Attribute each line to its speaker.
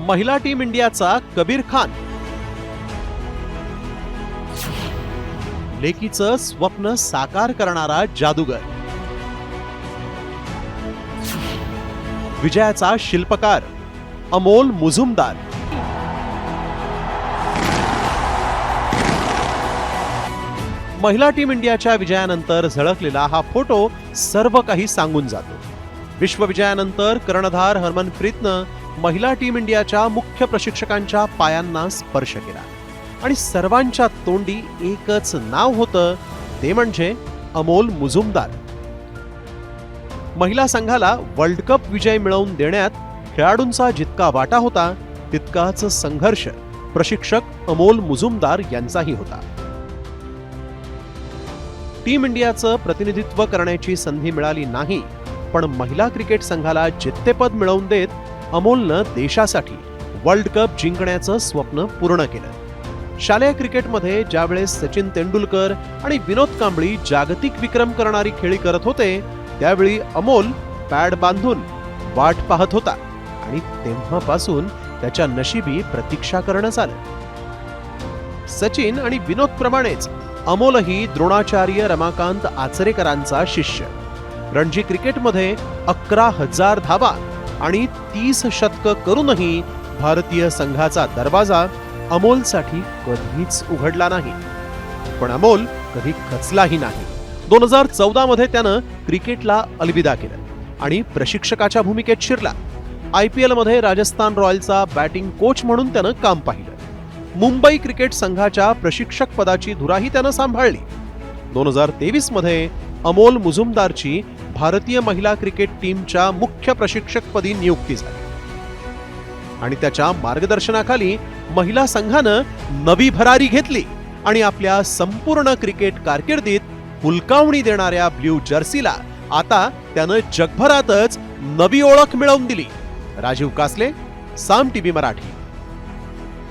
Speaker 1: महिला टीम इंडियाचा कबीर खान. लेकीचं स्वप्न साकार करणारा जादूगर. विजयाचा शिल्पकार अमोल मुजुमदार. महिला टीम इंडियाच्या विजयानंतर झळकलेला हा फोटो सर्व काही सांगून जातो. विश्वविजयानंतर कर्णधार हरमनप्रीतनं महिला टीम इंडियाच्या मुख्य प्रशिक्षकांच्या पायांना स्पर्श केला. आणि सर्वांच्या तोंडी एकच नाव होतं ते म्हणजे अमोल मुजुमदार. महिला संघाला वर्ल्ड कप विजय मिळवून देण्यात खेळाडूंचा जितका वाटा होता तितकाच संघर्ष प्रशिक्षक अमोल मुजुमदार यांचाही होता. टीम इंडियाचं प्रतिनिधित्व करण्याची संधी मिळाली नाही पण महिला क्रिकेट संघाला जित्तेपद मिळवून देत अमोलनं देशासाठी वर्ल्ड कप जिंकण्याचं स्वप्न पूर्ण केलं. शालेय क्रिकेटमध्ये ज्यावेळेस सचिन तेंडुलकर आणि विनोद कांबळी जागतिक विक्रम करणारी खेळी करत होते त्यावेळी अमोल पॅड बांधून वाट पाहत होता आणि तेव्हापासून त्याच्या नशिबी प्रतीक्षा करणं झालं सचिन आणि विनोद प्रमाणेच अमोलही द्रोणाचार्य रमाकांत आचरेकरांचा शिष्य. रणजी क्रिकेटमध्ये अकरा हजार धावा आणि तीस शतक करूनही भारतीय संघाचा दरवाजा अमोलसाठी कधीच उघडला नाही. पण अमोल कधी खचलाही नाही. दोन हजार चौदा मध्ये त्यानं क्रिकेटला अलविदा केलं आणि प्रशिक्षकाच्या भूमिकेत शिरला. आय पी एलमध्ये राजस्थान रॉयलचा बॅटिंग कोच म्हणून त्यानं काम पाहिलं. मुंबई क्रिकेट संघाच्या प्रशिक्षक पदाची धुराही त्यानं सांभाळली. दोन हजार तेवीसमध्ये अमोल मुजुमदारची भारतीय महिला क्रिकेट टीमच्या मुख्य प्रशिक्षकपदी नियुक्ती झाली. आणि त्याच्या मार्गदर्शनाखाली महिला संघानं नवी भरारी घेतली आणि आपल्या संपूर्ण क्रिकेट कारकिर्दीत हुलकावणी देणाऱ्या ब्ल्यू जर्सीला आता त्यानं जगभरातच नवी ओळख मिळवून दिली. राजीव कासले साम टीव्ही मराठी.